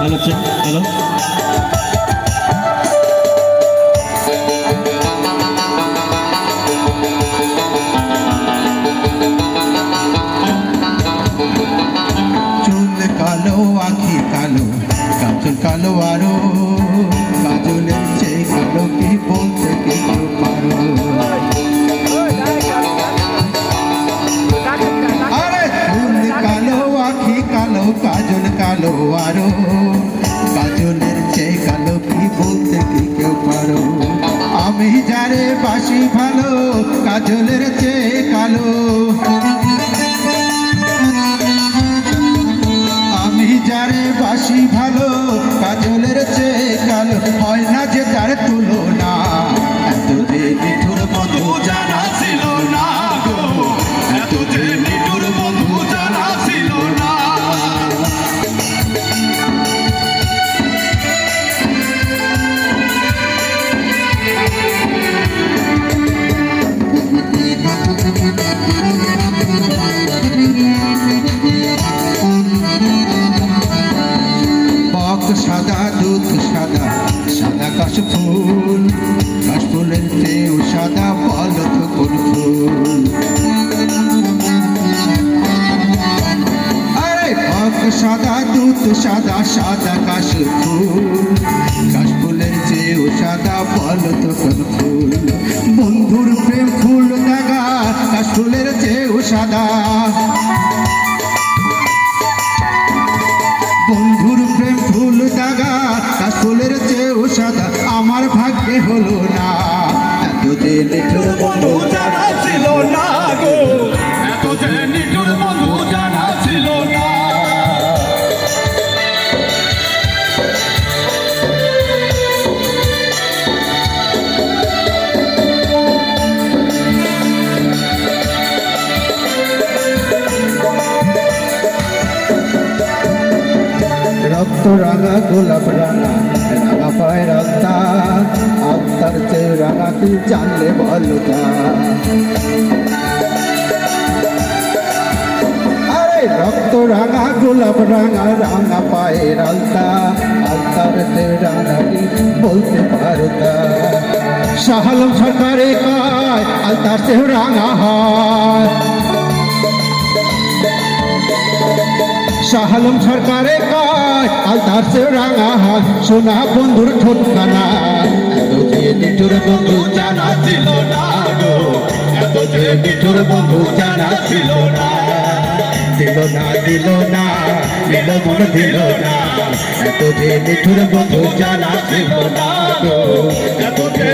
Hello? কালো, আখি কালো কাজল কালো আরও। কাজলের চেয়ে কালো কি কালো, আখি কালো কাজল কালো আরও। বলতে কি কেউ পারো? আমি যারে বাসি ভালো, কাজলের চেয়ে কালো। আমি যারে বাসি ভালো, কাজলের চেয়ে কালো। হয় না যে তার তুলনা ফুল কাশ ফুলের চেয়েও সাদা বল কোন ফুল আরে বক সাদা, দুধ সাদা সাদা কাশ ফুল। কাশ ফুলের চেয়েও সাদা বল তো কোন ফুল বন্ধুর প্রেম ফুল দাগা কাশ ফুলের চেয়েও সাদা। রক্ত রাঙা গোলাপ রাঙা রাঙা পায় রাস্তা। আত্মার চেয়ে রাঙা তুই জানলে বলো তা? আরে, রক্ত রাঙা, গোলাপ রাঙা রাঙা পায়ে রাস্তা। আত্মার চেয়ে রাঙা তুই বলতে পারো তা? শাহালম সরকারে কয় আলতার চেয়ে রাঙা হয়। শাহালম সরকারে কয় সে রাঙা হাত, সোনা বন্ধুর ঠোঁটখানা। এত যে নিঠুর বন্ধু জানা ছিল না গো, এত যে নিঠুর বন্ধু জানা ছিল না। দিল না দিল না, দিল মন দিল না। এত যে নিঠুর বন্ধু জানা ছিল না এত যে